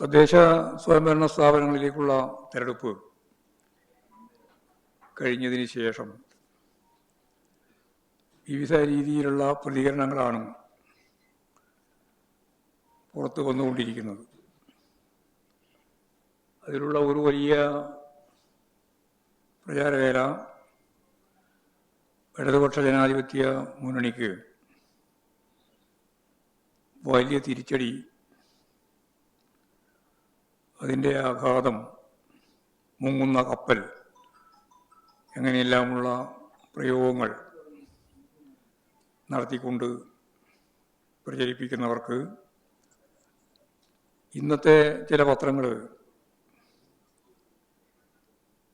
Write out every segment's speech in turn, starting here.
തദ്ദേശ സ്വയംഭരണ സ്ഥാപനങ്ങളിലേക്കുള്ള തെരഞ്ഞെടുപ്പ് കഴിഞ്ഞതിന് ശേഷം വിവിധ രീതിയിലുള്ള പ്രതികരണങ്ങളാണ് പുറത്തു വന്നുകൊണ്ടിരിക്കുന്നത്. അതിലുള്ള ഒരു വലിയ പ്രചാരവേല ഇടതുപക്ഷ ജനാധിപത്യ മുന്നണിക്ക് വലിയ തിരിച്ചടി അതിന്റെ ആഘാതം മുങ്ങുന്ന കപ്പൽ എങ്ങനെയെല്ലാമുള്ള പ്രയോഗങ്ങൾ നടത്തിക്കൊണ്ട് പ്രചരിപ്പിക്കുന്നവർക്ക് ഇന്നത്തെ ചില പത്രങ്ങൾ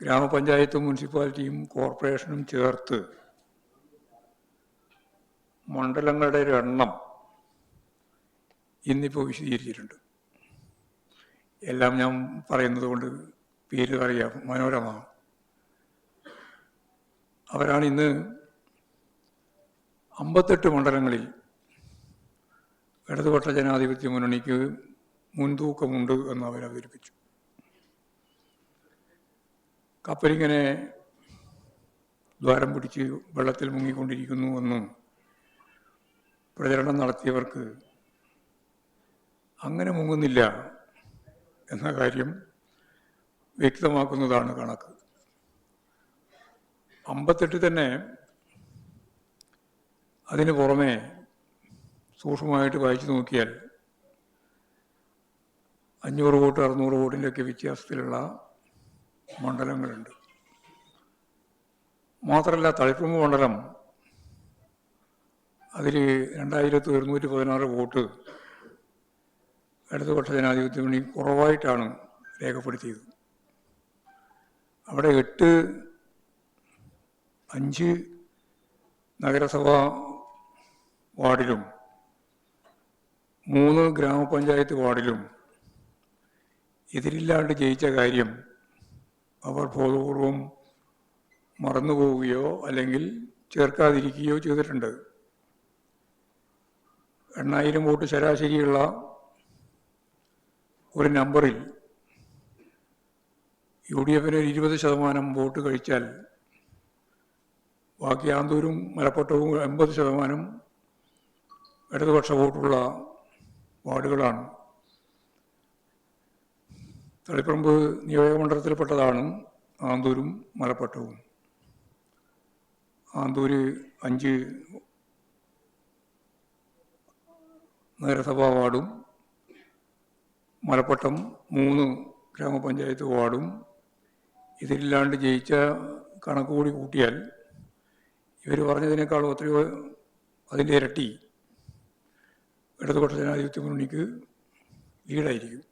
ഗ്രാമപഞ്ചായത്തും മുനിസിപ്പാലിറ്റിയും കോർപ്പറേഷനും ചേർത്ത് മണ്ഡലങ്ങളുടെ ഒരു എണ്ണം ഇന്നിപ്പോൾ വിശദീകരിച്ചിട്ടുണ്ട്. എല്ലാം ഞാൻ പറയുന്നത് കൊണ്ട് പേര് അറിയാം. മനോരമ. അവരാണ് ഇന്ന് അമ്പത്തെട്ട് മണ്ഡലങ്ങളിൽ ഇടതുപക്ഷ ജനാധിപത്യ മുന്നണിക്ക് മുൻതൂക്കമുണ്ട് എന്ന് അവർ അവതരിപ്പിച്ചു. കപ്പലിങ്ങനെ ദ്വാരം പിടിച്ച് വെള്ളത്തിൽ മുങ്ങിക്കൊണ്ടിരിക്കുന്നു എന്നും പ്രചരണം നടത്തിയവർക്ക് അങ്ങനെ മുങ്ങുന്നില്ല. എന്ന കാര്യം വ്യക്തമാക്കുന്നതാണ് കണക്ക്. അമ്പത്തെട്ട് തന്നെ അതിന് പുറമെ സൂക്ഷ്മമായിട്ട് വായിച്ചു നോക്കിയാൽ അഞ്ഞൂറ് വോട്ട് അറുന്നൂറ് വോട്ടിന്റെയൊക്കെ വ്യത്യാസത്തിലുള്ള മണ്ഡലങ്ങളുണ്ട്. മാത്രമല്ല തളിപ്പുമ്പ് മണ്ഡലം അതിൽ രണ്ടായിരത്തി ഒരുന്നൂറ്റി പതിനാറ് വോട്ട് ഇടതുപക്ഷ ജനാധിപത്യ മുന്നണി കുറവായിട്ടാണ് രേഖപ്പെടുത്തിയത്. അവിടെ എട്ട് അഞ്ച് നഗരസഭാ വാർഡിലും മൂന്ന് ഗ്രാമപഞ്ചായത്ത് വാർഡിലും എതിരില്ലാണ്ട് ജയിച്ച കാര്യം അവർ ബോധപൂർവം മറന്നുപോവുകയോ അല്ലെങ്കിൽ ചേർക്കാതിരിക്കുകയോ ചെയ്തിട്ടുണ്ട്. എണ്ണായിരം വോട്ട് ശരാശരിയുള്ള ഒരു നമ്പറിൽ യു ഡി എഫിന് ഇരുപത് ശതമാനം വോട്ട് കഴിച്ചാൽ ബാക്കി ആന്തൂരും മലപ്പട്ടവും എൺപത് ശതമാനം ഇടതുപക്ഷ വോട്ടുള്ള വാർഡുകളാണ്. തളിപ്പറമ്പ് നിയോജകമണ്ഡലത്തിൽപ്പെട്ടതാണ് ആന്തൂരും മലപ്പട്ടവും ആന്തൂര് അഞ്ച് നഗരസഭാ വാർഡും മലപ്പട്ടം മൂന്ന് ഗ്രാമപഞ്ചായത്ത് വാർഡും ഇതിലില്ലാണ്ട് ജയിച്ച കണക്ക് കൂടി കൂട്ടിയാൽ ഇവർ പറഞ്ഞതിനേക്കാളും എത്രയോ അതിന്റെ ഇരട്ടി ഇടതുപക്ഷ ജനാധിപത്യ മുന്നണിക്ക് ലീഡായിരിക്കും.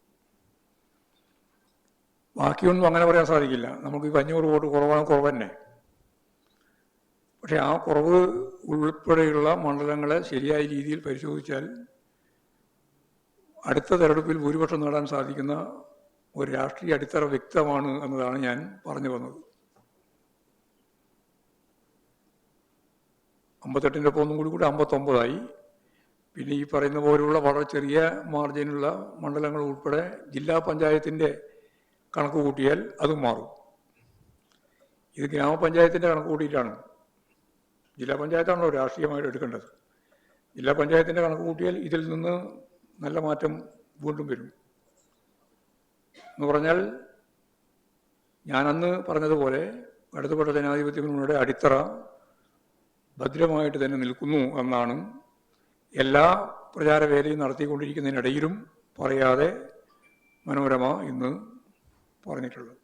ബാക്കിയൊന്നും അങ്ങനെ പറയാൻ സാധിക്കില്ല. നമുക്ക് ഈ അഞ്ഞൂറ് വോട്ട് കുറവാണ് കുറവ് തന്നെ. പക്ഷേ ആ കുറവ് ഉൾപ്പെടെയുള്ള മണ്ഡലങ്ങളെ ശരിയായ രീതിയിൽ പരിശോധിച്ചാൽ അടുത്ത തെരഞ്ഞെടുപ്പിൽ ഭൂരിപക്ഷം നേടാൻ സാധിക്കുന്ന ഒരു രാഷ്ട്രീയ അടിത്തറ വ്യക്തമാണ് എന്നതാണ് ഞാൻ പറഞ്ഞു വന്നത്. അമ്പത്തെട്ടിന്റെ ഒപ്പം ഒന്നും കൂടി കൂടി അമ്പത്തൊമ്പതായി. പിന്നെ ഈ പറയുന്ന പോലുള്ള വളരെ ചെറിയ മാർജിനുള്ള മണ്ഡലങ്ങൾ ഉൾപ്പെടെ ജില്ലാ പഞ്ചായത്തിന്റെ കണക്ക് കൂട്ടിയാൽ അതും മാറും. ഇത് ഗ്രാമപഞ്ചായത്തിന്റെ കണക്ക് കൂട്ടിയിട്ടാണ്. ജില്ലാ പഞ്ചായത്താണല്ലോ രാഷ്ട്രീയമായിട്ട് എടുക്കേണ്ടത്. ജില്ലാ പഞ്ചായത്തിന്റെ കണക്ക് കൂട്ടിയാൽ ഇതിൽ നിന്ന് നല്ല മാറ്റം വീണ്ടും വരും. എന്ന് പറഞ്ഞാൽ ഞാൻ അന്ന് പറഞ്ഞതുപോലെ ഇടതുപെട്ട ജനാധിപത്യ മുന്നണിയുടെ അടിത്തറ ഭദ്രമായിട്ട് തന്നെ നിൽക്കുന്നു എന്നാണ് എല്ലാ പ്രചാരവേലയും നടത്തിക്കൊണ്ടിരിക്കുന്നതിനിടയിലും പറയാതെ മനോരമ ഇന്ന് പറഞ്ഞിട്ടുള്ളത്.